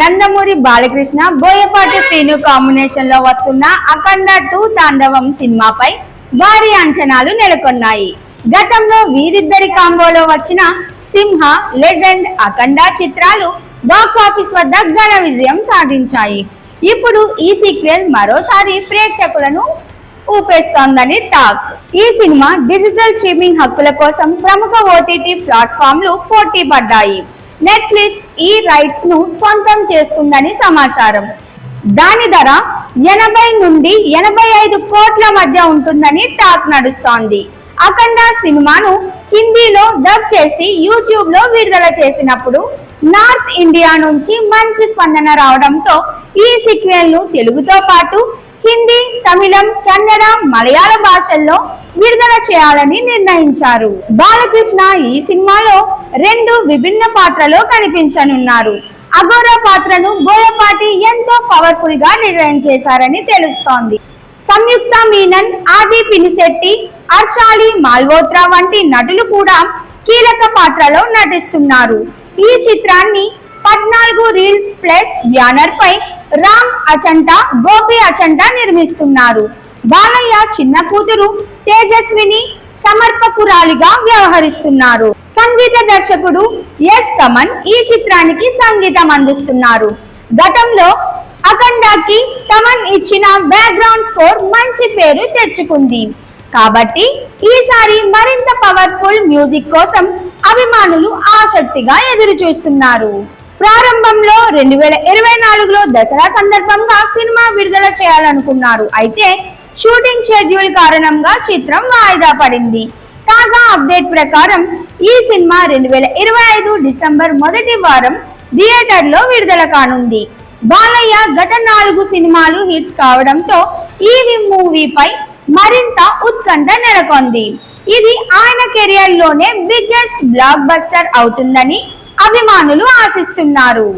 నందమూరి బాలకృష్ణ బోయపాటి శ్రీను కాంబినేషన్లో వస్తున్న అఖండ టూ తాండవం సినిమాపై భారీ అంచనాలు నెలకొన్నాయి. గతంలో వీరిద్దరి కాంబోలో వచ్చిన సింహ లెజెండ్ అఖండ చిత్రాలు బాక్స్ ఆఫీస్ వద్ద ఘన విజయం సాధించాయి. ఇప్పుడు ఈ సీక్వెల్ మరోసారి ప్రేక్షకులను ఊపేస్తోందని టాక్. ఈ సినిమా డిజిటల్ స్ట్రీమింగ్ హక్కుల కోసం ప్రముఖ ఓటీటీ ప్లాట్ఫామ్లు పోటీ పడ్డాయి నెట్ఫ్లిక్స్ ఈ రైట్స్ను సొంతం చేసుకుందని సమాచారం. దాని ధర ఎనభై నుండి ఎనభై ఐదు కోట్ల మధ్య ఉంటుందని టాక్ నడుస్తోంది. అఖండ సినిమాను హిందీలో డబ్ చేసి యూట్యూబ్లో విడుదల చేసినప్పుడు నార్త్ ఇండియా నుంచి మంచి స్పందన రావడంతో ఈ సీక్వెల్ను తెలుగుతో పాటు హిందీ తమిళం కన్నడ మలయాళ భాషల్లో విడుదల చేయాలని నిర్ణయించారు. బాలకృష్ణ ఈ సినిమాలో రెండు విభిన్న పాత్రలో కనిపించనున్నారు. అఘోర పాత్రను బోయపాటి ఎంతో పవర్ఫుల్గా డిజైన్ చేశారని తెలుస్తోంది. సంయుక్త మీనన్ ఆది పినిశెట్టి హర్షాలి మాల్హోత్రా వంటి నటులు కూడా కీలక పాత్రలో నటిస్తున్నారు. ఈ చిత్రాన్ని పద్నాలుగు రీల్స్ ప్లస్ బ్యానర్ పై రామ్ అచంట గోపి అచంట నిర్మిస్తున్నారు. బాలయ్య చిన్న కూతురు తేజస్విని సమర్పకురాలిగా వ్యవహరిస్తున్నారు. సంగీత దర్శకుడు ఎస్ తమన్ ఈ చిత్రానికి సంగీతం అందిస్తున్నారు. గతంలో అఖండాకి తమన్ ఇచ్చిన బ్యాక్గ్రౌండ్ స్కోర్ మంచి పేరు తెచ్చుకుంది. కాబట్టి ఈసారి మరింత పవర్ఫుల్ మ్యూజిక్ కోసం అభిమానులు ఆసక్తిగా ఎదురు చూస్తున్నారు ప్రారంభంలో రెండు వేల ఇరవై నాలుగులో దసరా సందర్భంగా సినిమా విడుదల చేయాలనుకున్నారు. అయితే షూటింగ్ షెడ్యూల్ కారణంగా చిత్రం వాయిదా పడింది. తాజా అప్డేట్ ప్రకారం ఈ సినిమా రెండు వేల ఇరవై ఐదు డిసెంబర్ మొదటి వారం థియేటర్లో విడుదల కానుంది. బాలయ్య గత నాలుగు సినిమాలు హిట్స్ కావడంతో ఈ మూవీపై మరింత ఉత్కంఠ నెలకొంది. ఇది ఆయన కెరియర్లోనే బిగ్గెస్ట్ బ్లాక్ బస్టర్ అవుతుందని అభిమానులు ఆశిస్తున్నారు.